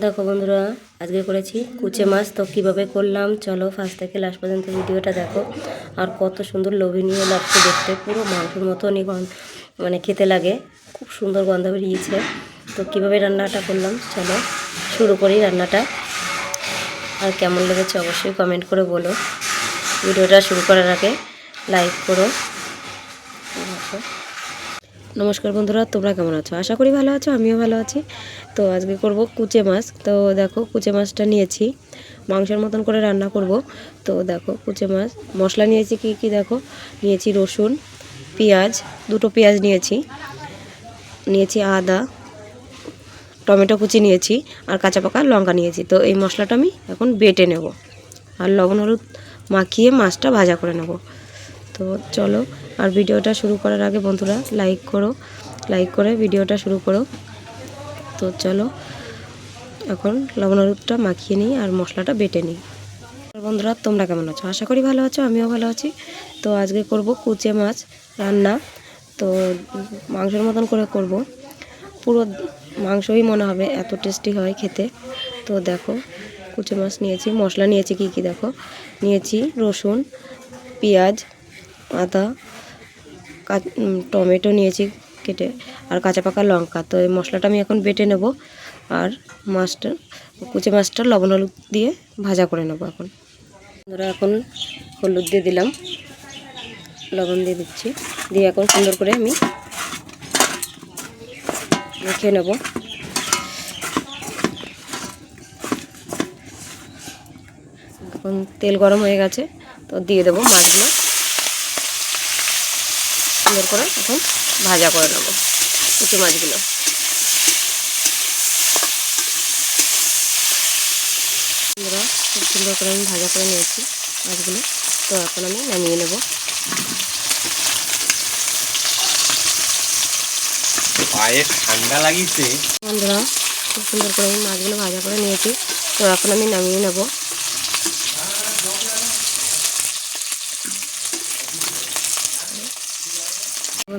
দেখো বন্ধুরা, আজকে করেছি কুচে মাছ, তো কীভাবে করলাম? চলো ফার্স্ট থেকে লাস্ট পর্যন্ত ভিডিওটা দেখো। আর কত সুন্দর লোভনীয় লাগছে দেখতে, পুরো মাংসের মতনই মানে খেতে লাগে। খুব সুন্দর গন্ধ বেরিয়েছে। তো কীভাবে রান্নাটা করলাম? চলো শুরু করি রান্নাটা। আর কেমন লেগেছে অবশ্যই কমেন্ট করে বলো। ভিডিওটা শুরু করার আগে লাইক করো। নমস্কার বন্ধুরা, তোমরা কেমন আছো? আশা করি ভালো আছো, আমিও ভালো আছি। তো আজকে করব কুচে মাছ। তো দেখো, কুচে মাছটা নিয়েছি, মাংসের মতন করে রান্না করব। তো দেখো, কুচে মাছ, মশলা নিয়েছি কি কি দেখো? নিয়েছি রসুন, পেঁয়াজ, দুটো পেঁয়াজ নিয়েছি। নিয়েছি আদা, টমেটো কুচি নিয়েছি আর কাঁচা পাকা লঙ্কা নিয়েছি। তো এই মশলাটা আমি এখন বেটে নেব। আর লবণ হলুদ মাখিয়ে মাছটা ভাজা করে নেব। তো চলো, আর ভিডিওটা শুরু করার আগে বন্ধুরা লাইক করো লাইক করে ভিডিওটা শুরু করো। তো চলো, এখন লবণ হলুদটা মাখিয়ে নিই আর মশলাটা বেটে নিই। বন্ধুরা, তোমরা কেমন আছো? আশা করি ভালো আছো, আমিও ভালো আছি। তো আজকে করব কুচে মাছ রান্না। তো মাংসের মতন করে করব। পুরো মাংসই মনে হবে এত টেস্টি হয় খেতে। তো দেখো, কুচে মাছ নিয়েছি, মশলা নিয়েছি কি কি দেখো? নিয়েছি রসুন, পেঁয়াজ আদা টমেটো নিয়েছি কেটে, আর কাঁচা পাকা লঙ্কা। তো এই মশলাটা আমি এখন বেটে নেব, আর মাছটা, কুচে মাছটা লবণ হলুদ দিয়ে ভাজা করে নেব এখন। ধরো এখন হলুদ দিয়ে দিলাম, লবণ দিয়ে দিচ্ছি। দিয়ে এখন সুন্দর করে আমি মেখে নেব। এখন তেল গরম হয়ে গেছে, তো দিয়ে দেবো মাছগুলো। সুন্দর করে এখন ভাজা করে নেব কুচি মাছগুলো। বন্ধুরা খুব সুন্দর করে আমি ভাজা করে নিয়েছি মাছগুলো। তো এখন আমি নামিয়ে নেব। পায়ে ঠান্ডা লাগিছে। বন্ধুরা খুব সুন্দর করে আমি মাছগুলো ভাজা করে নিয়েছি। তো এখন আমি নামিয়ে নেব।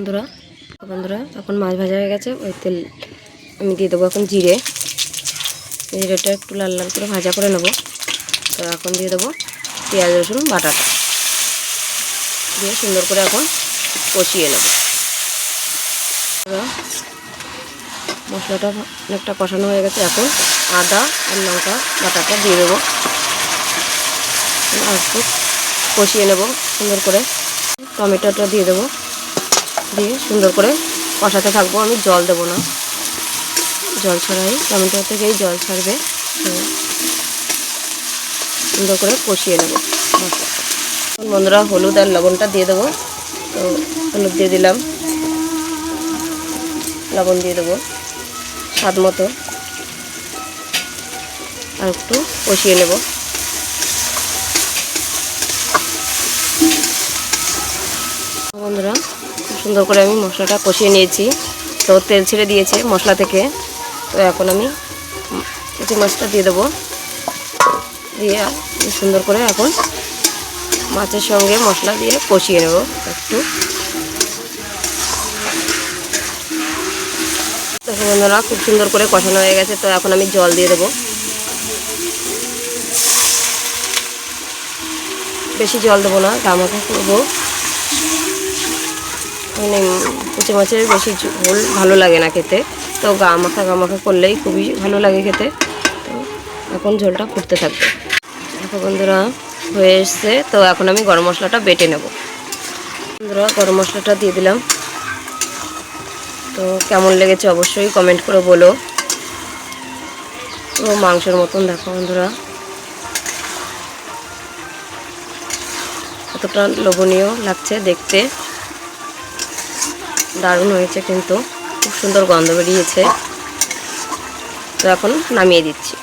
বন্ধুরা। বন্ধুরা, এখন মাছ ভাজা হয়ে গেছে। ওই তেল আমি দিয়ে দেবো এখন জিরে। জিরেটা একটু লাল লাল করে ভাজা করে নেব। তো এখন দিয়ে দেবো পেঁয়াজ, রসুন, বাটাটা। দিয়ে সুন্দর করে এখন কষিয়ে নেব। মশলাটা অনেকটা কষানো হয়ে গেছে। এখন আদা আর লঙ্কা বাটাটা দিয়ে দেবো। একটু কষিয়ে নেব সুন্দর করে। টমেটোটা দিয়ে দেবো। দিয়ে সুন্দর করে কষাতে থাকব। আমি জল দেবো না। জল ছড়াই টমেটো থেকেই জল ছাড়বে। সুন্দর করে কষিয়ে নেব। বন্ধুরা হলুদ আর লবণটা দিয়ে দেবো। তো হলুদ দিয়ে দিলাম। লবণ দিয়ে দেবো স্বাদ মতো। আর একটু কষিয়ে নেব। বন্ধুরা সুন্দর করে আমি মশলাটা কষিয়ে নিয়েছি। তো তেল ছেড়ে দিয়েছে মশলা থেকে। তো এখন আমি কুচি মাছটা দিয়ে দেবো। দিয়ে সুন্দর করে এখন মাছের সঙ্গে মশলা দিয়ে কষিয়ে নেব একটু। দেখো বন্ধুরা, খুব সুন্দর করে কষানো হয়ে গেছে। তো এখন আমি জল দিয়ে দেবো। বেশি জল দেবো না গামাখা করব। মানে কুচি মাছের বেশি ঝোল ভালো লাগে না খেতে। তো গা মাখা গা মাখা করলেই খুবই ভালো লাগে খেতে। তো এখন ঝোলটা ফুটতে থাকবে। দেখো বন্ধুরা, হয়ে এসছে। তো এখন আমি গরম মশলাটা বেটে নেব। বন্ধুরা, গরম মশলাটা দিয়ে দিলাম। তো কেমন লেগেছে অবশ্যই কমেন্ট করে বলো। তো মাংসের মতন দেখো বন্ধুরা। কতটা লোভনীয় লাগছে দেখতে। দারুণ হয়েছে কিন্তু। খুব সুন্দর গন্ধ বেরিয়েছে। তো এখন নামিয়ে দিচ্ছি।